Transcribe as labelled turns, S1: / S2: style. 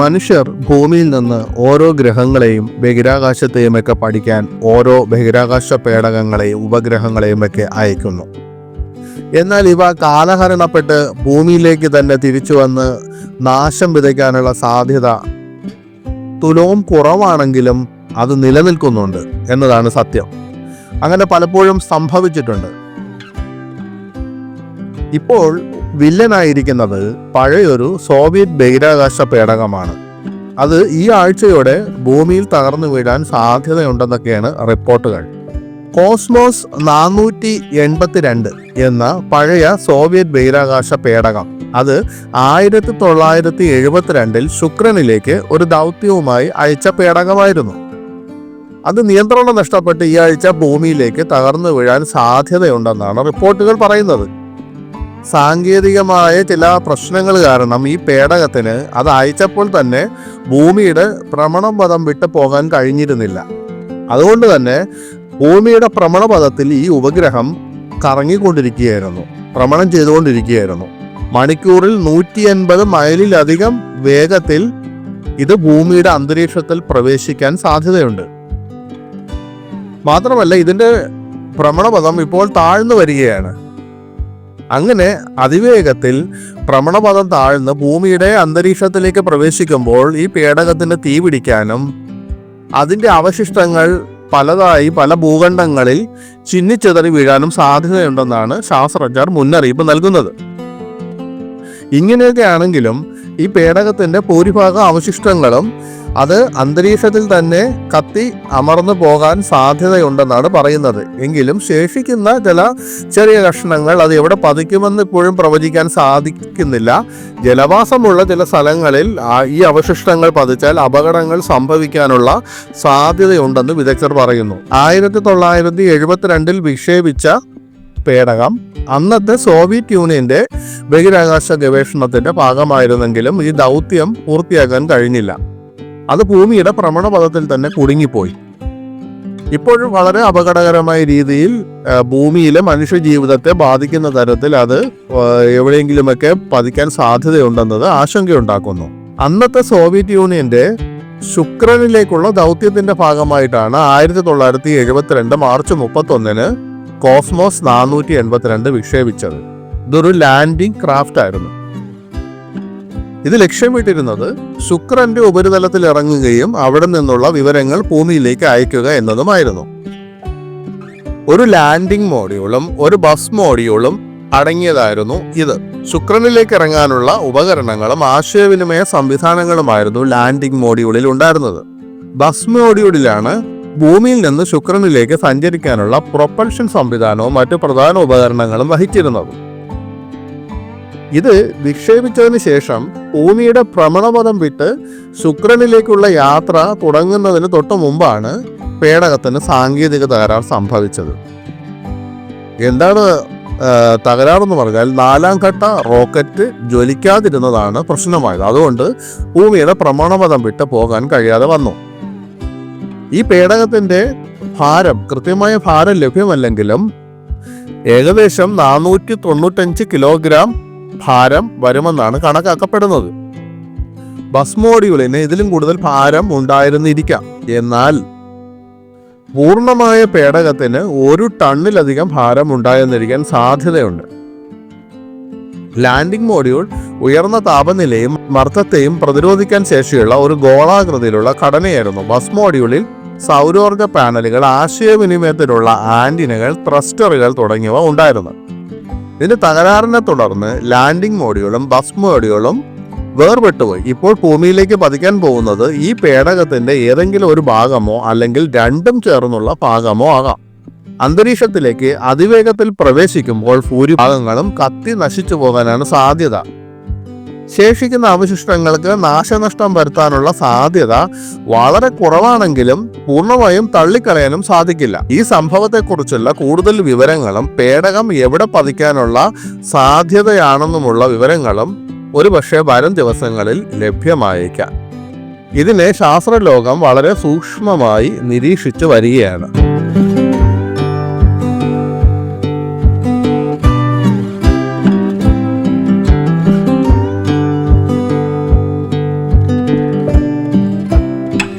S1: മനുഷ്യർ ഭൂമിയിൽ നിന്ന് ഓരോ ഗ്രഹങ്ങളെയും ബഹിരാകാശത്തെയും ഒക്കെ പഠിക്കാൻ ഓരോ ബഹിരാകാശ പേടകങ്ങളെയും ഉപഗ്രഹങ്ങളെയും ഒക്കെ അയക്കുന്നു. എന്നാൽ ഇവ കാലഹരണപ്പെട്ട് ഭൂമിയിലേക്ക് തന്നെ തിരിച്ചു വന്ന് നാശം വിതയ്ക്കാനുള്ള സാധ്യത തുലവും കുറവാണെങ്കിലും അത് നിലനിൽക്കുന്നുണ്ട് എന്നതാണ് സത്യം. അങ്ങനെ പലപ്പോഴും സംഭവിച്ചിട്ടുണ്ട്. ഇപ്പോൾ വില്ലനായിരിക്കുന്നത് പഴയൊരു സോവിയറ്റ് ബഹിരാകാശ പേടകമാണ്. അത് ഈ ആഴ്ചയോടെ ഭൂമിയിൽ തകർന്നു വീഴാൻ സാധ്യതയുണ്ടെന്നൊക്കെയാണ് റിപ്പോർട്ടുകൾ. കോസ്മോസ് നാനൂറ്റി എൺപത്തിരണ്ട് എന്ന പഴയ സോവിയറ്റ് ബഹിരാകാശ പേടകം അത് ആയിരത്തി തൊള്ളായിരത്തി എഴുപത്തിരണ്ടിൽ ശുക്രനിലേക്ക് ഒരു ദൗത്യവുമായി അയച്ച പേടകമായിരുന്നു. അത് നിയന്ത്രണം നഷ്ടപ്പെട്ട് ഈ ആഴ്ച ഭൂമിയിലേക്ക് തകർന്നു വീഴാൻ സാധ്യതയുണ്ടെന്നാണ് റിപ്പോർട്ടുകൾ പറയുന്നത്. സാങ്കേതികമായ ചില പ്രശ്നങ്ങൾ കാരണം ഈ പേടകത്തിന് അത് അയച്ചപ്പോൾ തന്നെ ഭൂമിയുടെ ഭ്രമണപഥം വിട്ടു പോകാൻ കഴിഞ്ഞിരുന്നില്ല. അതുകൊണ്ട് തന്നെ ഭൂമിയുടെ ഭ്രമണപഥത്തിൽ ഈ ഉപഗ്രഹം കറങ്ങിക്കൊണ്ടിരിക്കുകയായിരുന്നു ഭ്രമണം ചെയ്തുകൊണ്ടിരിക്കുകയായിരുന്നു. മണിക്കൂറിൽ നൂറ്റി എൺപത് മൈലിലധികം വേഗത്തിൽ ഇത് ഭൂമിയുടെ അന്തരീക്ഷത്തിൽ പ്രവേശിക്കാൻ സാധ്യതയുണ്ട്. മാത്രമല്ല ഇതിന്റെ ഭ്രമണപഥം ഇപ്പോൾ താഴ്ന്നു വരികയാണ്. അങ്ങനെ അതിവേഗത്തിൽ ഭ്രമണപഥം താഴ്ന്ന് ഭൂമിയുടെ അന്തരീക്ഷത്തിലേക്ക് പ്രവേശിക്കുമ്പോൾ ഈ പേടകത്തിന് തീ പിടിക്കാനും അതിന്റെ അവശിഷ്ടങ്ങൾ പലതായി പല ഭൂഖണ്ഡങ്ങളിൽ ചിന്നിച്ചെതറി വീഴാനും സാധ്യതയുണ്ടെന്നാണ് ശാസ്ത്രജ്ഞർ മുന്നറിയിപ്പ് നൽകുന്നത്. ഇങ്ങനെയൊക്കെ ആണെങ്കിലും ഈ പേടകത്തിന്റെ ഭൂരിഭാഗം അവശിഷ്ടങ്ങളും അത് അന്തരീക്ഷത്തിൽ തന്നെ കത്തി അമർന്നു പോകാൻ സാധ്യതയുണ്ടെന്നാണ് പറയുന്നത്. എങ്കിലും ശേഷിക്കുന്ന ചില ചെറിയ കഷ്ണങ്ങൾ അത് എവിടെ പതിക്കുമെന്ന് ഇപ്പോഴും പ്രവചിക്കാൻ സാധിക്കുന്നില്ല. ജലവാസമുള്ള ചില സ്ഥലങ്ങളിൽ ഈ അവശിഷ്ടങ്ങൾ പതിച്ചാൽ അപകടങ്ങൾ സംഭവിക്കാനുള്ള സാധ്യതയുണ്ടെന്ന് വിദഗ്ധർ പറയുന്നു. ആയിരത്തി തൊള്ളായിരത്തി എഴുപത്തിരണ്ടിൽ വിക്ഷേപിച്ച പേടകം അന്നത്തെ സോവിയറ്റ് യൂണിയന്റെ ബഹിരാകാശ ഗവേഷണത്തിന്റെ ഭാഗമായിരുന്നെങ്കിലും ഈ ദൗത്യം പൂർത്തിയാക്കാൻ കഴിഞ്ഞില്ല. അത് ഭൂമിയുടെ ഭ്രമണപഥത്തിൽ തന്നെ കുടുങ്ങിപ്പോയി. ഇപ്പോഴും വളരെ അപകടകരമായ രീതിയിൽ ഭൂമിയിലെ മനുഷ്യജീവിതത്തെ ബാധിക്കുന്ന തരത്തിൽ അത് എവിടെയെങ്കിലുമൊക്കെ പതിക്കാൻ സാധ്യതയുണ്ടെന്നത് ആശങ്കയുണ്ടാക്കുന്നു. അന്നത്തെ സോവിയറ്റ് യൂണിയന്റെ ശുക്രനിലേക്കുള്ള ദൗത്യത്തിന്റെ ഭാഗമായിട്ടാണ് ആയിരത്തി തൊള്ളായിരത്തി എഴുപത്തിരണ്ട് മാർച്ച് മുപ്പത്തൊന്നിന് കോസ്മോസ് നാനൂറ്റി എൺപത്തിരണ്ട് വിക്ഷേപിച്ചത്. ഇതൊരു ലാൻഡിംഗ് ക്രാഫ്റ്റ് ആയിരുന്നു ഇത് ലക്ഷ്യമിട്ടിരുന്നത് ശുക്രന്റെ ഉപരിതലത്തിൽ ഇറങ്ങുകയും അവിടെ നിന്നുള്ള വിവരങ്ങൾ ഭൂമിയിലേക്ക് അയക്കുക എന്നതുമായിരുന്നു. ഒരു ലാൻഡിംഗ് മോഡ്യൂളും ഒരു ബസ് മോഡ്യൂളും അടങ്ങിയതായിരുന്നു ഇത്. ശുക്രനിലേക്ക് ഇറങ്ങാനുള്ള ഉപകരണങ്ങളും ആശയവിനിമയ സംവിധാനങ്ങളുമായിരുന്നു ലാൻഡിംഗ് മോഡ്യൂളിൽ ഉണ്ടായിരുന്നത്. ബസ് മോഡ്യൂളിലാണ് ഭൂമിയിൽ നിന്ന് ശുക്രനിലേക്ക് സഞ്ചരിക്കാനുള്ള പ്രൊപ്പൽഷൻ സംവിധാനവും മറ്റു പ്രധാന ഉപകരണങ്ങളും വഹിച്ചിരുന്നത്. ഇത് വിക്ഷേപിച്ചതിന് ശേഷം ഭൂമിയുടെ ഭ്രമണപഥം വിട്ട് ശുക്രനിലേക്കുള്ള യാത്ര തുടങ്ങുന്നതിന് തൊട്ടു മുമ്പാണ് പേടകത്തിന് സാങ്കേതിക തകരാർ സംഭവിച്ചത്. എന്താണ് തകരാറെന്ന് പറഞ്ഞാൽ നാലാം ഘട്ട റോക്കറ്റ് ജ്വലിക്കാതിരുന്നതാണ് പ്രശ്നമായത്. അതുകൊണ്ട് ഭൂമിയുടെ ഭ്രമണപഥം വിട്ട് പോകാൻ കഴിയാതെ വന്നു. ഈ പേടകത്തിന്റെ ഭാരം കൃത്യമായ ഭാരം ലഭ്യമല്ലെങ്കിലും ഏകദേശം നാനൂറ്റി തൊണ്ണൂറ്റഞ്ച് കിലോഗ്രാം ഭാരം വരുമെന്നാണ് കണക്കാക്കപ്പെടുന്നത്. ബസ് മോഡ്യൂളിന് ഇതിലും കൂടുതൽ ഭാരം ഉണ്ടായിരുന്നിരിക്കാം. എന്നാൽ പൂർണമായ പേടകത്തിന് ഒരു ടണ്ണിലധികം ഭാരം ഉണ്ടായെന്നിരിക്കാൻ സാധ്യതയുണ്ട്. ലാൻഡിംഗ് മോഡ്യൂൾ ഉയർന്ന താപനിലയും മർദ്ദത്തെയും പ്രതിരോധിക്കാൻ ശേഷിയുള്ള ഒരു ഗോളാകൃതിയിലുള്ള ഘടനയായിരുന്നു ബസ് മോഡ്യൂളിൽ സൗരോർജ പാനലുകൾ ആശയവിനിമയത്തിലുള്ള ആന്റിനകൾ ത്രസ്റ്ററുകൾ തുടങ്ങിയവ ഉണ്ടായിരുന്നു ഇതിന്റെ തകരാറിനെ തുടർന്ന് ലാൻഡിംഗ് മോഡ്യൂളും ബസ് മോഡ്യൂളും വേർപെട്ടുപോയി. ഇപ്പോൾ ഭൂമിയിലേക്ക് പതിക്കാൻ പോകുന്നത് ഈ പേടകത്തിന്റെ ഏതെങ്കിലും ഒരു ഭാഗമോ അല്ലെങ്കിൽ രണ്ടും ചേർന്നുള്ള ഭാഗമോ ആകാം. അന്തരീക്ഷത്തിലേക്ക് അതിവേഗത്തിൽ പ്രവേശിക്കുമ്പോൾ ഭൂരിഭാഗങ്ങളും കത്തി നശിച്ചു പോകാനാണ് സാധ്യത. ശേഷിക്കുന്ന അവശിഷ്ടങ്ങൾക്ക് നാശനഷ്ടം വരുത്താനുള്ള സാധ്യത വളരെ കുറവാണെങ്കിലും പൂർണമായും തള്ളിക്കളയാനും സാധിക്കില്ല. ഈ സംഭവത്തെക്കുറിച്ചുള്ള കൂടുതൽ വിവരങ്ങളും പേടകം എവിടെ പതിക്കാനുള്ള സാധ്യതയാണെന്നുമുള്ള വിവരങ്ങളും ഒരുപക്ഷെ വരും ദിവസങ്ങളിൽ ലഭ്യമായേക്കാം. ഇതിനെ ശാസ്ത്രലോകം വളരെ സൂക്ഷ്മമായി നിരീക്ഷിച്ചു വരികയാണ്.